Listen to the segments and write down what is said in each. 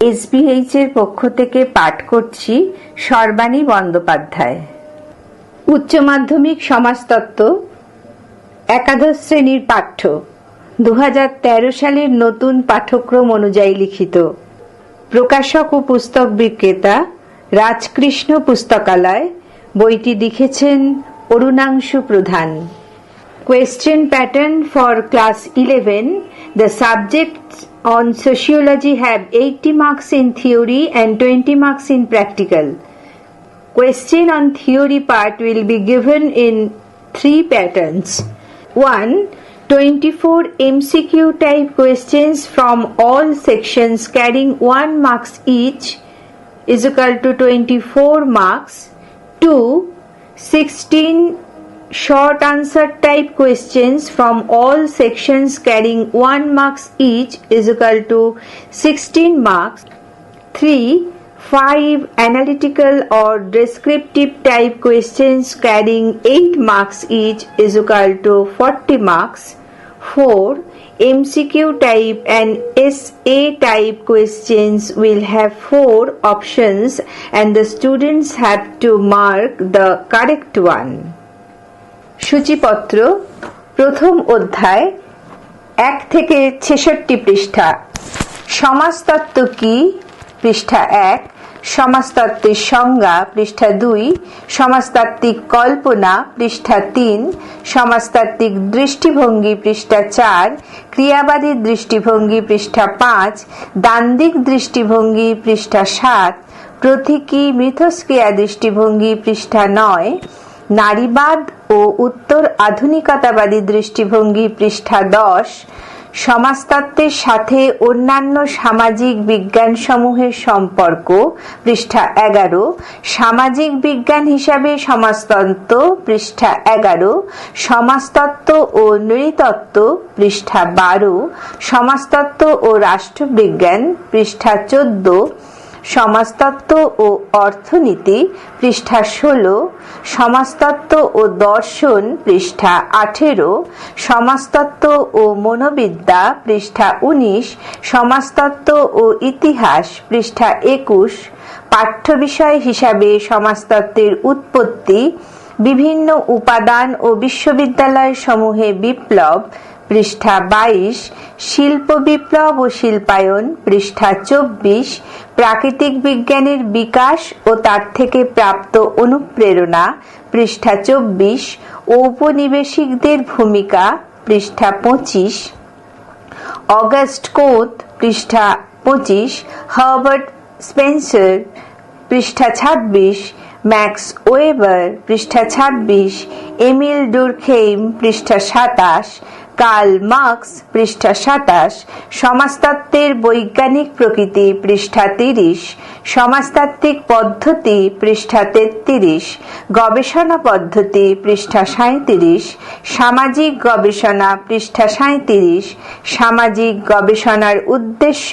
এসবিএইচ এর পক্ষ থেকে পাঠ করছি সর্বাণী বন্দ্যোপাধ্যায়। উচ্চ মাধ্যমিক সমাজতত্ত্ব, একাদশ শ্রেণির পাঠ্য দু হাজার তেরো সালের নতুন পাঠ্যক্রম অনুযায়ী লিখিত। প্রকাশক ও পুস্তক বিক্রেতা, রাজকৃষ্ণ পুস্তকালয়, বইটি লিখেছেন অরুণাংশু প্রধান। Question pattern for class 11 The subjects on sociology have 80 marks in theory and 20 marks in practical. Question on theory part will be given in three patterns. 1. 24 MCQ type questions from all sections carrying 1 marks each is equal to 24 marks. 2. 16 short answer type questions from all sections carrying 1 marks each is equal to 16 marks 3 5 analytical or descriptive type questions carrying 8 marks each is equal to 40 marks 4 MCQ type and SA type questions will have four options and the students have to mark the correct one. সূচিপত্র, প্রথম অধ্যায়, এক থেকে ছেষট্টি পৃষ্ঠা। সমাজতত্ত্ব কি? পৃষ্ঠা এক। সমাজতত্ত্বের সংজ্ঞা, পৃষ্ঠা দুই। সমাজতাত্ত্বিক কল্পনা, পৃষ্ঠা তিন। সমাজতাত্ত্বিক দৃষ্টিভঙ্গি, পৃষ্ঠা চার। ক্রিয়াবাদী দৃষ্টিভঙ্গি, পৃষ্ঠা পাঁচ। দান্দিক দৃষ্টিভঙ্গি, পৃষ্ঠা সাত। প্রতীকী মিথস্ক্রিয়া দৃষ্টিভঙ্গি, পৃষ্ঠা নয়। নারীবাদ ও উত্তর আধুনিকতাবাদী দৃষ্টিভঙ্গি পৃষ্ঠা দশ, সমাজতত্ত্বের সাথে অন্যান্য সামাজিক বিজ্ঞানসমূহের সম্পর্ক, পৃষ্ঠা এগারো, সামাজিক বিজ্ঞান হিসাবে সমাজতন্ত্র পৃষ্ঠা এগারো, সমাজতত্ত্ব ও নৃতত্ত্ব, পৃষ্ঠা বারো, সমাজতত্ত্ব ও রাষ্ট্রবিজ্ঞান, পৃষ্ঠা চোদ্দ সমাজতত্ত্ব ও অর্থনীতি, পৃষ্ঠা ষোলো, সমাজতত্ত্ব ও দর্শন, পৃষ্ঠা আঠেরো, সমাজতত্ত্ব ও মনোবিদ্যা, পৃষ্ঠা উনিশ, সমাজতত্ত্ব ও ইতিহাস, পৃষ্ঠা একুশ, পাঠ্য বিষয় হিসাবে সমাজতত্ত্বের উৎপত্তি, বিভিন্ন উপাদান ও বিশ্ববিদ্যালয় সমূহে বিপ্লব পৃষ্ঠা বাইশ, শিল্প বিপ্লব ও শিল্পায়ন, পৃষ্ঠা চব্বিশ, প্রাকৃতিক বিজ্ঞানের বিকাশ ও তার থেকে প্রাপ্ত অনুপ্রেরণা, পৃষ্ঠা চব্বিশ, ঔপনিবেশিকদের ভূমিকা, পৃষ্ঠা পঁচিশ, অগাস্ট কোত, পৃষ্ঠা পঁচিশ, হার্বার্ট স্পেন্সার, পৃষ্ঠা ছাব্বিশ, ম্যাক্স ওয়েবার, পৃষ্ঠা ছাব্বিশ, এমিল ডুরখেইম, পৃষ্ঠা সাতাশ কার্ল মার্কস, পৃষ্ঠা সাতাশ, সমাজতত্ত্বের বৈজ্ঞানিক প্রকৃতি, পৃষ্ঠা তিরিশ, সমাজতাত্ত্বিক পদ্ধতি, পৃষ্ঠা তেত্রিশ, গবেষণা পদ্ধতি, পৃষ্ঠা সাঁত্রিশ সামাজিক গবেষণা, পৃষ্ঠা সাঁত্রিশ সামাজিক গবেষণার উদ্দেশ্য,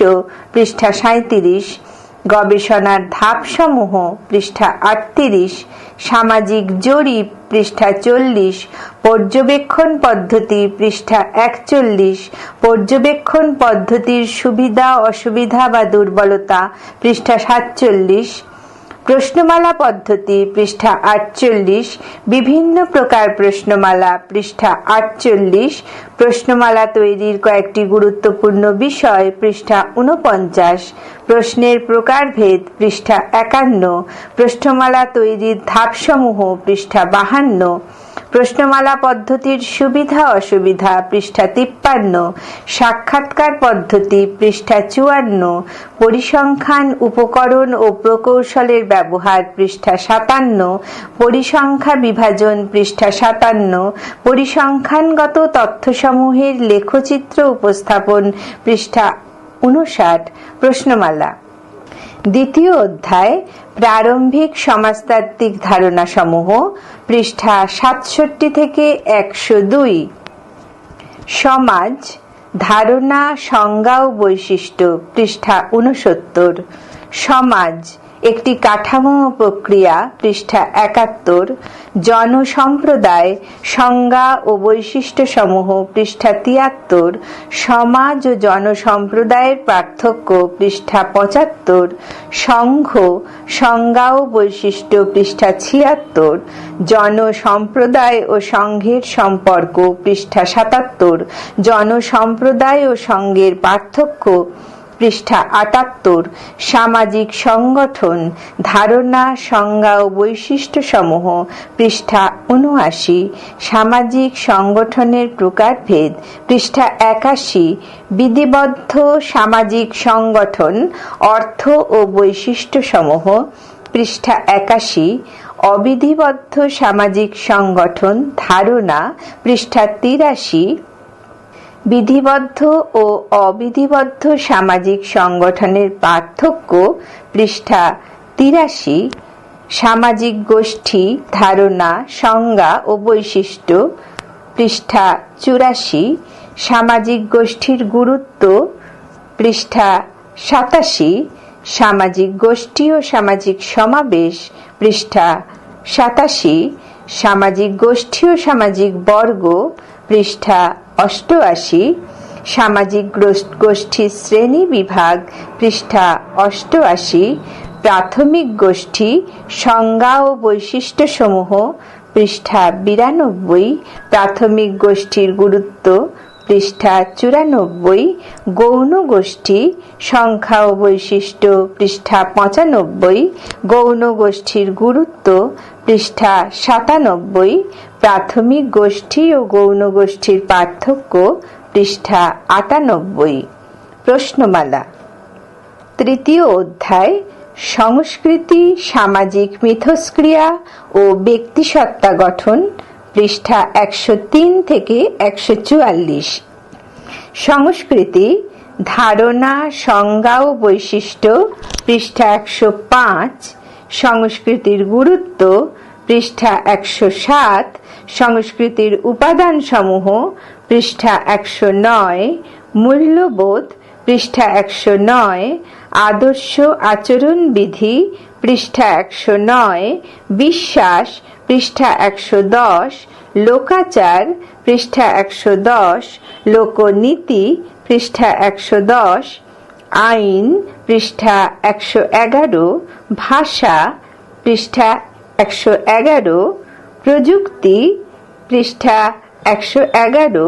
পৃষ্ঠা সাঁত্রিশ গবেষণার ধাপসমূহ, পৃষ্ঠা আটত্রিশ সামাজিক জরিপ, পৃষ্ঠা চল্লিশ, পর্যবেক্ষণ পদ্ধতি, পৃষ্ঠা একচল্লিশ, পর্যবেক্ষণ পদ্ধতির সুবিধা, অসুবিধা বা দুর্বলতা, পৃষ্ঠা সাতচল্লিশ প্রশ্নমালা পদ্ধতি, পৃষ্ঠা আটচল্লিশ। বিভিন্ন প্রকার প্রশ্নমালা, পৃষ্ঠা আটচল্লিশ। প্রশ্নমালা তৈরির কয়েকটি গুরুত্বপূর্ণ বিষয়, পৃষ্ঠা উনপঞ্চাশ প্রশ্নের প্রকারভেদ, পৃষ্ঠা একান্ন। প্রশ্নমালা তৈরির ধাপসমূহ, পৃষ্ঠা বাহান্ন। প্রশ্নমালা পদ্ধতির সুবিধা অসুবিধা পৃষ্ঠা তিপ্পান্ন। সাক্ষাৎকার পদ্ধতি পৃষ্ঠা চুয়ান্ন। পরিসংখ্যান উপকরণ ও প্রকৌশলের ব্যবহার পৃষ্ঠা সাতান্ন। পরিসংখ্যা বিভাজন পৃষ্ঠা সাতান্ন। পরিসংখ্যানগত তথ্যসমূহের লেখচিত্র উপস্থাপন পৃষ্ঠা উনষাট প্রশ্নমালা। দ্বিতীয় অধ্যায়, প্রারম্ভিক সমাজতাত্ত্বিক ধারণাসমূহ। পৃষ্ঠা সাতষট্টি থেকে একশো দুই। সমাজ ধারণা সংজ্ঞা ও বৈশিষ্ট্য পৃষ্ঠা উনসত্তর সমাজ একটি কাঠামো প্রক্রিয়া, পৃষ্ঠা একাত্তর, জনসম্প্রদায়, সংজ্ঞা ও বৈশিষ্ট্য সমূহ পৃষ্ঠা তিয়াত্তর, সমাজ ও জনসম্প্রদায়ের পার্থক্য, পৃষ্ঠা পঁচাত্তর, সংঘ, সংজ্ঞা ও বৈশিষ্ট্য, পৃষ্ঠা ছিয়াত্তর, জনসম্প্রদায় ও সংঘের সম্পর্ক, পৃষ্ঠা সাতাত্তর, জনসম্প্রদায় ও সংঘের পার্থক্য পৃষ্ঠা আটাত্তর, সামাজিক সংগঠন, ধারণা, সংজ্ঞা ও বৈশিষ্ট্য সমূহ পৃষ্ঠা উনআশি সামাজিক সংগঠনের প্রকারভেদ, পৃষ্ঠা একাশি, বিধিবদ্ধ সামাজিক সংগঠন, অর্থ ও বৈশিষ্ট্য সমূহ পৃষ্ঠা একাশি, অবিধিবদ্ধ সামাজিক সংগঠন, ধারণা, পৃষ্ঠা তিরাশি বিধিবদ্ধ ও অবিধিবদ্ধ সামাজিক সংগঠনের পার্থক্য পৃষ্ঠা তিরাশি, সামাজিক গোষ্ঠী, ধারণা, সংজ্ঞা ও বৈশিষ্ট্য পৃষ্ঠা চুরাশি, সামাজিক গোষ্ঠীর গুরুত্ব পৃষ্ঠা সাতাশি, সামাজিক গোষ্ঠী ও সামাজিক সমাবেশ পৃষ্ঠা সাতাশি, সামাজিক গোষ্ঠী ও সামাজিক বর্গ পৃষ্ঠা অষ্টআশি, সামাজিক গোষ্ঠী শ্রেণি বিভাগ পৃষ্ঠা অষ্টআশি, প্রাথমিক গোষ্ঠী, সংজ্ঞা ও বৈশিষ্ট্যসমূহ পৃষ্ঠা বিরানব্বই, প্রাথমিক গোষ্ঠীর গুরুত্ব পৃষ্ঠা চুরানব্বই, গৌণ গোষ্ঠী, সংখ্যা ও বৈশিষ্ট্য পৃষ্ঠা পঁচানব্বই, গৌণ গোষ্ঠীর গুরুত্ব পৃষ্ঠা সাতানব্বই প্রাথমিক গোষ্ঠী ও গৌণ গোষ্ঠীর পার্থক্য পৃষ্ঠা আটানব্বই, প্রশ্নমালা। তৃতীয় অধ্যায়, সংস্কৃতি, সামাজিক মিথস্ক্রিয়া ও ব্যক্তিসত্তা গঠন, পৃষ্ঠা একশো তিন থেকে একশো চুয়াল্লিশ। সংস্কৃতি, ধারণা, সংজ্ঞা ও বৈশিষ্ট্য, পৃষ্ঠা একশো পাঁচ। সংস্কৃতির গুরুত্ব, পৃষ্ঠা একশো সাত। সংস্কৃতির উপাদানসমূহ, পৃষ্ঠা একশো নয়, মূল্যবোধ, পৃষ্ঠা একশো নয়, আদর্শ আচরণবিধি, পৃষ্ঠা একশো নয়, বিশ্বাস, পৃষ্ঠা একশো দশ, লোকাচার, পৃষ্ঠা একশো দশ, লোকনীতি, পৃষ্ঠা একশো দশ, আইন, পৃষ্ঠা একশো এগারো, ভাষা, পৃষ্ঠা একশো এগারো প্রযুক্তি পৃষ্ঠা একশো এগারো,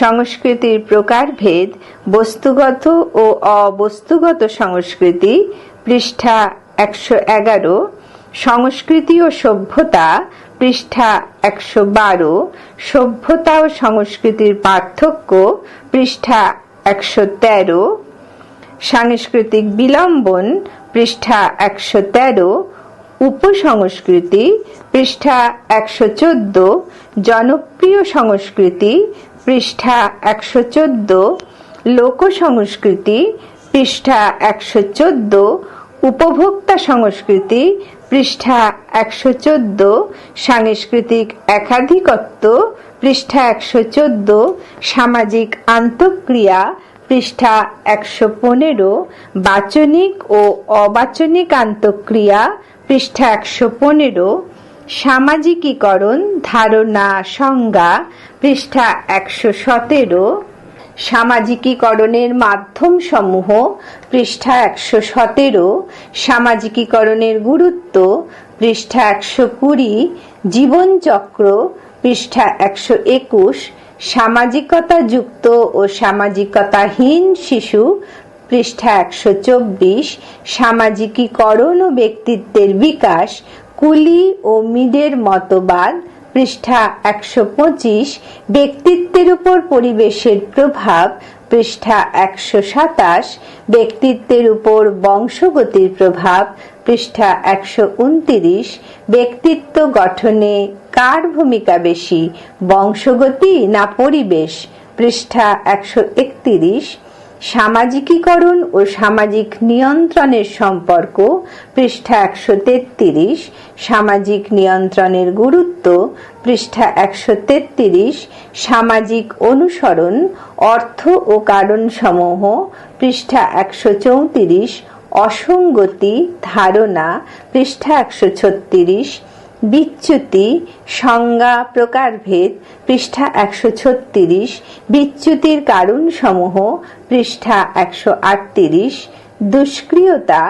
সংস্কৃতির প্রকারভেদ, বস্তুগত ও অবস্তুগত সংস্কৃতি, পৃষ্ঠা একশো এগারো, সংস্কৃতি ও সভ্যতা, পৃষ্ঠা একশো বারো, সভ্যতা ও সংস্কৃতির পার্থক্য, পৃষ্ঠা একশো তেরো, সাংস্কৃতিক বিলম্বন, পৃষ্ঠা একশো তেরো, উপসংস্কৃতি পৃষ্ঠা একশো চোদ্দ, জনপ্রিয় সংস্কৃতি, পৃষ্ঠা একশো চোদ্দ লোক সংস্কৃতি পৃষ্ঠা একশো চোদ্দ, উপভোক্তা সংস্কৃতি, পৃষ্ঠা একশো চোদ্দ, সাংস্কৃতিক একাধিকত্ব, পৃষ্ঠা একশো চোদ্দ, সামাজিক আন্তঃক্রিয়া, পৃষ্ঠা একশো পনেরো, বাচনিক ও অবাচনিক আন্তঃক্রিয়া, পৃষ্ঠা একশো পনেরো সামাজিকীকরণ, ধারণা, সংজ্ঞা, পৃষ্ঠা একশো সতেরো। সামাজিকীকরণের মাধ্যম সমূহ পৃষ্ঠা একশো সতেরো। সামাজিকীকরণের গুরুত্ব, পৃষ্ঠা একশো কুড়ি। জীবনচক্র, পৃষ্ঠা একশো একুশ। সামাজিকতা যুক্ত ও সামাজিকতাহীন শিশু, পৃষ্ঠা একশো চব্বিশ। সামাজিকীকরণ ও ব্যক্তিত্বের বিকাশ কুলি ও মিডের মতবাদ, পৃষ্ঠা একশো পঁচিশ, ব্যক্তিত্বের উপর পরিবেশের প্রভাব, পৃষ্ঠা একশো সাতাশ, ব্যক্তিত্বের উপর বংশগতির প্রভাব, পৃষ্ঠা একশো উনতিরিশ, ব্যক্তিত্ব গঠনে কার ভূমিকা বেশি, বংশগতি না পরিবেশ, পৃষ্ঠা একশো একতিরিশ সামাজিকীকরণ ও সামাজিক নিয়ন্ত্রণের সম্পর্ক, পৃষ্ঠা একশো তেত্রিশ, সামাজিক নিয়ন্ত্রণের গুরুত্ব, পৃষ্ঠা একশো তেত্রিশ, সামাজিক অনুসরণ, অর্থ ও কারণ সমূহ পৃষ্ঠা একশো চৌত্রিশ, অসঙ্গতি, ধারণা, পৃষ্ঠা একশো ছত্রিশ বিচ্যুতি সংজ্ঞা প্রকারভেদ, পৃষ্ঠা একশো ছত্রিশ, বিচ্যুতির কারণসমূহ, পৃষ্ঠা একশো আটত্রিশ, দুষ্ক্রিয়তা,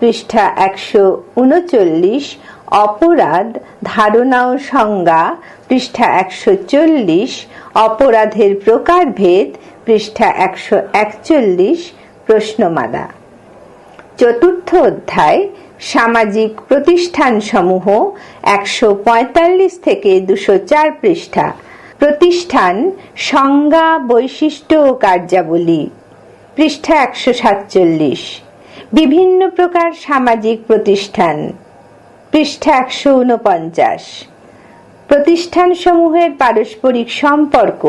পৃষ্ঠা একশো উনচল্লিশ, অপরাধ ধারণা ও সংজ্ঞা, পৃষ্ঠা একশো চল্লিশ, অপরাধের প্রকারভেদ, পৃষ্ঠা একশো একচল্লিশ, প্রশ্নমালা। চতুর্থ অধ্যায় সামাজিক প্রতিষ্ঠানসমূহ একশো পঁয়তাল্লিশ থেকে দুশো চার পৃষ্ঠা। প্রতিষ্ঠান সংজ্ঞা, বৈশিষ্ট্য ও কার্যাবলী। পৃষ্ঠা একশো সাতচল্লিশ। বিভিন্ন প্রকার সামাজিক প্রতিষ্ঠান। পৃষ্ঠা একশো উনপঞ্চাশ। প্রতিষ্ঠানসমূহের পারস্পরিক সম্পর্ক।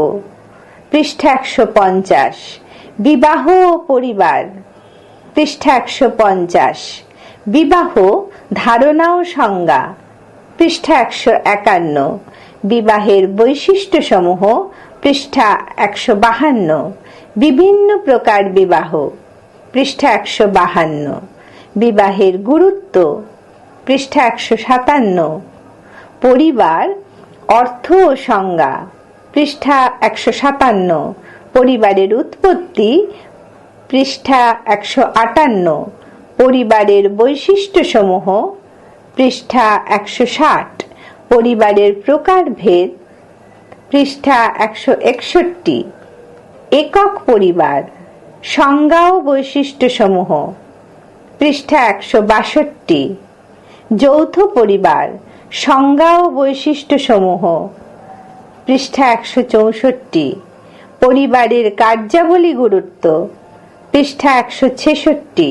পৃষ্ঠা একশো পঞ্চাশ। বিবাহ ও পরিবার। পৃষ্ঠা একশো পঞ্চাশ। বিবাহ, ধারণা ও সংজ্ঞা। পৃষ্ঠা একশো একান্ন। বিবাহের বৈশিষ্ট্য সমূহ পৃষ্ঠা একশো বাহান্ন। বিভিন্ন প্রকার বিবাহ। পৃষ্ঠা একশো বাহান্ন। বিবাহের গুরুত্ব। পৃষ্ঠা একশো সাতান্ন। পরিবার, অর্থ ও সংজ্ঞা। পৃষ্ঠা একশো সাতান্ন। পরিবারের উৎপত্তি। পৃষ্ঠা একশো আটান্ন। পরিবারের বৈশিষ্ট্যসমূহ, পৃষ্ঠা একশো ষাট, পরিবারের প্রকারভেদ, পৃষ্ঠা একশো একষট্টি, একক পরিবার, সংজ্ঞা ও বৈশিষ্ট্যসমূহ, পৃষ্ঠা একশো বাষট্টি, যৌথ পরিবার, সংজ্ঞা ও বৈশিষ্ট্যসমূহ, পৃষ্ঠা একশো চৌষট্টি, পরিবারের কার্যাবলী গুরুত্ব, পৃষ্ঠা একশো ছেষট্টি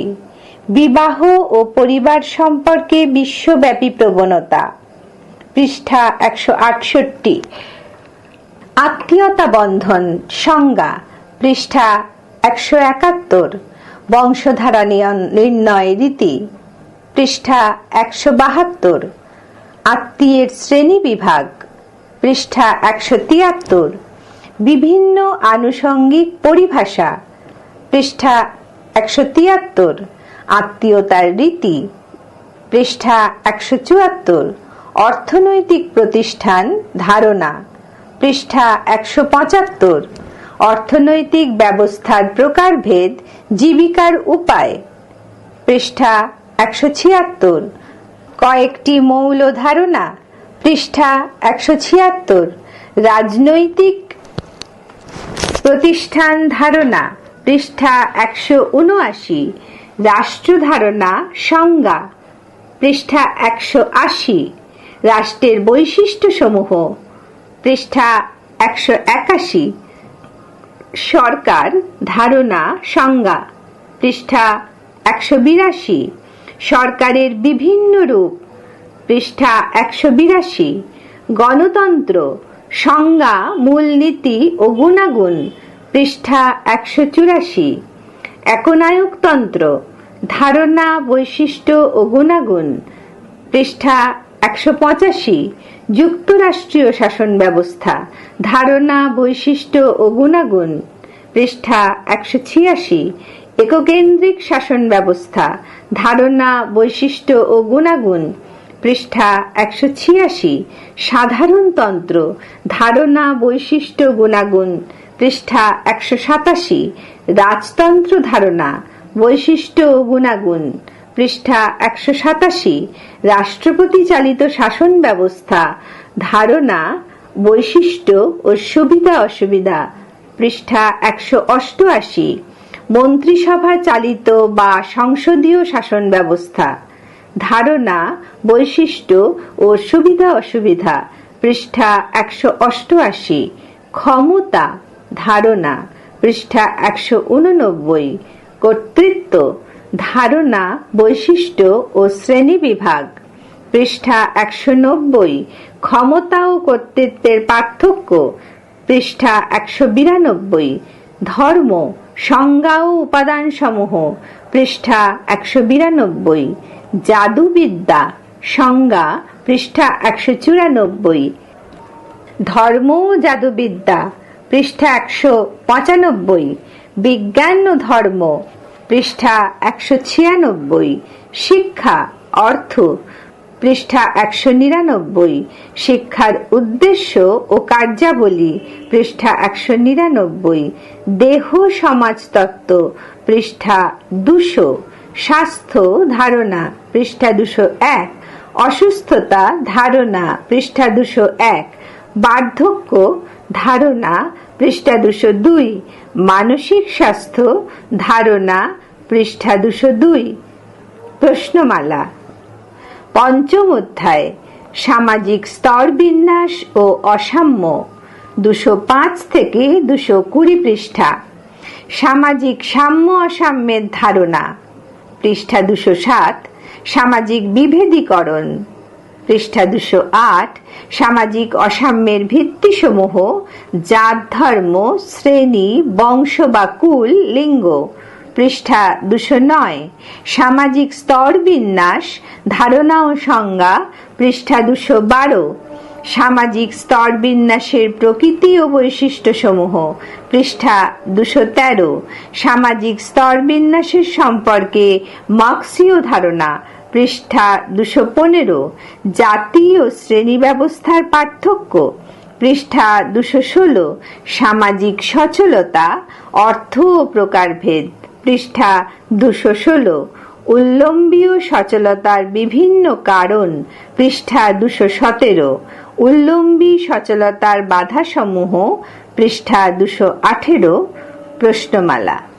বিবাহ ও পরিবার সম্পর্কে বিশ্বব্যাপী প্রবণতা। পৃষ্ঠা একশো আটষট্টি। আত্মীয়তা বন্ধন সংজ্ঞা। পৃষ্ঠা একশো একাত্তর। বংশধারা নির্ণয় রীতি। পৃষ্ঠা একশো বাহাত্তর। আত্মীয়ের শ্রেণি বিভাগ। পৃষ্ঠা একশো তিয়াত্তর। বিভিন্ন আনুষঙ্গিক পরিভাষা। পৃষ্ঠা একশো তিয়াত্তর। আত্মীয়তার রীতি। পৃষ্ঠা একশো চুয়াত্তর, অর্থনৈতিক প্রতিষ্ঠান ধারণা। পৃষ্ঠা একশো পঁচাত্তর, অর্থনৈতিক ব্যবস্থার প্রকারভেদ, জীবিকার উপায়। পৃষ্ঠা একশো ছিয়াত্তর, কয়েকটি মৌল ধারণা। পৃষ্ঠা একশো ছিয়াত্তর, রাজনৈতিক প্রতিষ্ঠান ধারণা। পৃষ্ঠা একশো উনআশি রাষ্ট্র ধারণা সংজ্ঞা, পৃষ্ঠা একশো আশি, রাষ্ট্রের বৈশিষ্ট্যসমূহ, পৃষ্ঠা একশো একাশি, সরকার ধারণা সংজ্ঞা, পৃষ্ঠা একশো বিরাশি, সরকারের বিভিন্ন রূপ, পৃষ্ঠা একশো বিরাশি, গণতন্ত্র, সংজ্ঞা, মূলনীতি ও গুণাগুণ, পৃষ্ঠা একশো চুরাশি। একনায়কতন্ত্র, ধারণা, বৈশিষ্ট্য ও গুণাগুণ, পৃষ্ঠা একশো পঁচাশি, যুক্তরাষ্ট্রীয় শাসন ব্যবস্থা, ধারণা, বৈশিষ্ট্য ও গুণাগুণ, পৃষ্ঠা একশো ছিয়াশি, এককেন্দ্রিক শাসন ব্যবস্থা, ধারণা, বৈশিষ্ট্য ও গুণাগুণ, পৃষ্ঠা একশো ছিয়াশি, সাধারণতন্ত্র, ধারণা, বৈশিষ্ট্য, গুণাগুণ, পৃষ্ঠা একশো সাতাশি রাজতন্ত্র ধারণা, বৈশিষ্ট্য ও গুণাগুণ, পৃষ্ঠা একশো সাতাশি, রাষ্ট্রপতি চালিত শাসন ব্যবস্থা, ধারণা, বৈশিষ্ট্য ও সুবিধা অসুবিধা, পৃষ্ঠা একশো অষ্টআশি, মন্ত্রিসভা চালিত বা সংসদীয় শাসন ব্যবস্থা, ধারণা, বৈশিষ্ট্য ও সুবিধা অসুবিধা, পৃষ্ঠা একশো অষ্টআশি, ক্ষমতা, ধারণা। পৃষ্ঠা একশো উননব্বই, কর্তৃত্ব, ধারণা, বৈশিষ্ট্য ও শ্রেণি বিভাগ। পৃষ্ঠা একশো নব্বই, ক্ষমতা ও কর্তৃত্বের পার্থক্য। পৃষ্ঠা একশো বিরানব্বই, ধর্ম, সংজ্ঞা ও উপাদান সমূহ পৃষ্ঠা একশো বিরানব্বই, জাদুবিদ্যা, সংজ্ঞা। পৃষ্ঠা একশো চুরানব্বই, ধর্ম ও জাদুবিদ্যা। পৃষ্ঠা একশো পঁচানব্বই। বিজ্ঞান ও ধর্ম, পৃষ্ঠা একশো ছিয়ানব্বই। শিক্ষা, অর্থ, পৃষ্ঠা একশো নিরানব্বই। শিক্ষার উদ্দেশ্য ও কার্যাবলী, পৃষ্ঠা একশো নিরানব্বই। দেহ সমাজতত্ত্ব পৃষ্ঠা দুশো। স্বাস্থ্য, ধারণা, পৃষ্ঠা দুশো এক। অসুস্থতা, ধারণা, পৃষ্ঠা দুশো এক। বার্ধক্য, ধারণা পৃষ্ঠা দুশো দুই, মানসিক স্বাস্থ্য ধারণা, পৃষ্ঠা দুশো দুই, প্রশ্নমালা। পঞ্চম অধ্যায়, সামাজিক স্তর বিন্যাস ও অসাম্য, দুশো পাঁচ থেকে দুশো কুড়ি পৃষ্ঠা। সামাজিক সাম্য অসাম্যের ধারণা, পৃষ্ঠা দুশো সাত, সামাজিক বিভেদীকরণ। পৃষ্ঠা দুশো আট, সামাজিক অসাম্যের ভিত্তিসমূহ, জাত, ধর্ম, শ্রেণি, বংশ বা কুল, লিঙ্গ। পৃষ্ঠা দুশো নয়, সামাজিক স্তর বিন্যাস, ধারণা ও সংজ্ঞা, পৃষ্ঠা দুশো বারো, সামাজিক স্তর বিন্যাসের প্রকৃতি ও বৈশিষ্ট্যসমূহ, পৃষ্ঠা দুশো তেরো, সামাজিক স্তর বিন্যাসের সম্পর্কে মার্ক্সীয় ধারণা পৃষ্ঠা দুশো পনেরো, জাতি ও শ্রেণি ব্যবস্থার পার্থক্য, পৃষ্ঠা দুশো ষোলো, সামাজিক সচলতা, অর্থ ও প্রকারভেদ, পৃষ্ঠা দুশো ষোলো উল্লম্বীয় সচলতার বিভিন্ন কারণ, পৃষ্ঠা দুশো সতেরো, উল্লম্বী সচলতার বাধাসমূহ, পৃষ্ঠা দুশো আঠেরো, প্রশ্নমালা।